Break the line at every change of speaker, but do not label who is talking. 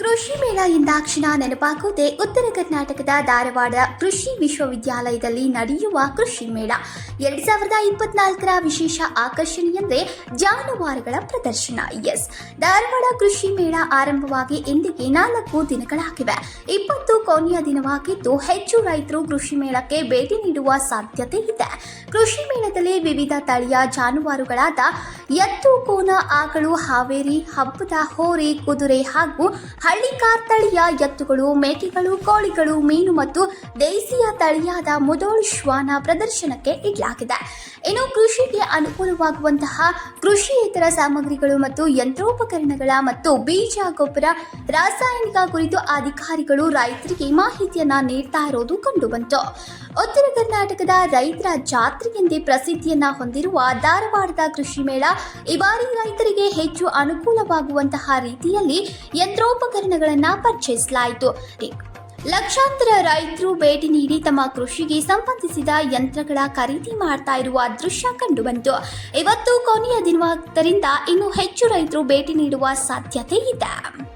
ಕೃಷಿ ಮೇಳ ಎಂದಾಕ್ಷಣ ನೆನಪಾಗುವುದೇ ಉತ್ತರ ಕರ್ನಾಟಕದ ಧಾರವಾಡ ಕೃಷಿ ವಿಶ್ವವಿದ್ಯಾಲಯದಲ್ಲಿ ನಡೆಯುವ ಕೃಷಿ ಮೇಳ. ಎರಡ್ ಸಾವಿರದ ಇಪ್ಪತ್ನಾಲ್ಕರ ವಿಶೇಷ ಆಕರ್ಷಣೆ ಎಂದರೆ ಜಾನುವಾರುಗಳ ಪ್ರದರ್ಶನ. ಎಸ್, ಧಾರವಾಡ ಕೃಷಿ ಮೇಳ ಆರಂಭವಾಗಿ ಇಂದಿಗೆ ನಾಲ್ಕು ದಿನಗಳಾಗಿವೆ. ಇಪ್ಪತ್ತು ಕೊನೆಯ ದಿನವಾಗಿದ್ದು ಹೆಚ್ಚು ರೈತರು ಕೃಷಿ ಮೇಳಕ್ಕೆ ಭೇಟಿ ನೀಡುವ ಸಾಧ್ಯತೆ ಇದೆ. ಕೃಷಿ ಮೇಳದಲ್ಲಿ ವಿವಿಧ ತಳಿಯ ಜಾನುವಾರುಗಳಾದ ಎತ್ತು ಕೋನ ಆಕಳು ಹಾವೇರಿ, ಹಬ್ಬದ ಹೋರಿ, ಕುದುರೆ ಹಾಗೂ ಹಳ್ಳಿಕಾರ್ ತಳಿಯ ಎತ್ತುಗಳು, ಮೇಕೆಗಳು, ಕೋಳಿಗಳು, ಮೀನು ಮತ್ತು ದೇಸಿಯ ತಳಿಯಾದ ಮುದೋಳ್ ಶ್ವಾನ ಪ್ರದರ್ಶನಕ್ಕೆ ಇಡಲಾಗಿದೆ. ಇನ್ನು ಕೃಷಿಗೆ ಅನುಕೂಲವಾಗುವಂತಹ ಕೃಷಿಯೇತರ ಸಾಮಗ್ರಿಗಳು ಮತ್ತು ಯಂತ್ರೋಪಕರಣಗಳ ಮತ್ತು ಬೀಜ ಗೊಬ್ಬರ ರಾಸಾಯನಿಕ ಕುರಿತು ಅಧಿಕಾರಿಗಳು ರೈತರಿಗೆ ಮಾಹಿತಿಯನ್ನ ನೀಡ್ತಾ ಇರೋದು ಕಂಡುಬಂತು. ಉತ್ತರ ಕರ್ನಾಟಕದ ರೈತರ ಜಾತ್ರೆಯೆಂದೇ ಪ್ರಸಿದ್ಧಿಯನ್ನ ಹೊಂದಿರುವ ಧಾರವಾಡದ ಕೃಷಿ ಮೇಳ ಈ ಬಾರಿ ರೈತರಿಗೆ ಹೆಚ್ಚು ಅನುಕೂಲವಾಗುವಂತಹ ರೀತಿಯಲ್ಲಿ ಯಂತ್ರೋಪಕರಣಗಳನ್ನ ಪರಿಚಯಿಸಲಾಯಿತು ಲಕ್ಷಾಂತರ ರೈತರು ಭೇಟಿ ನೀಡಿ ತಮ್ಮ ಕೃಷಿಗೆ ಸಂಬಂಧಿಸಿದ ಯಂತ್ರಗಳ ಖರೀದಿ ಮಾಡ್ತಾ ಇರುವ ದೃಶ್ಯ ಕಂಡುಬಂತು. ಇವತ್ತು ಕೊನೆಯ ದಿನವಾದ್ದರಿಂದ ಇನ್ನು ಹೆಚ್ಚು ರೈತರು ಭೇಟಿ ನೀಡುವ ಸಾಧ್ಯತೆ ಇದೆ.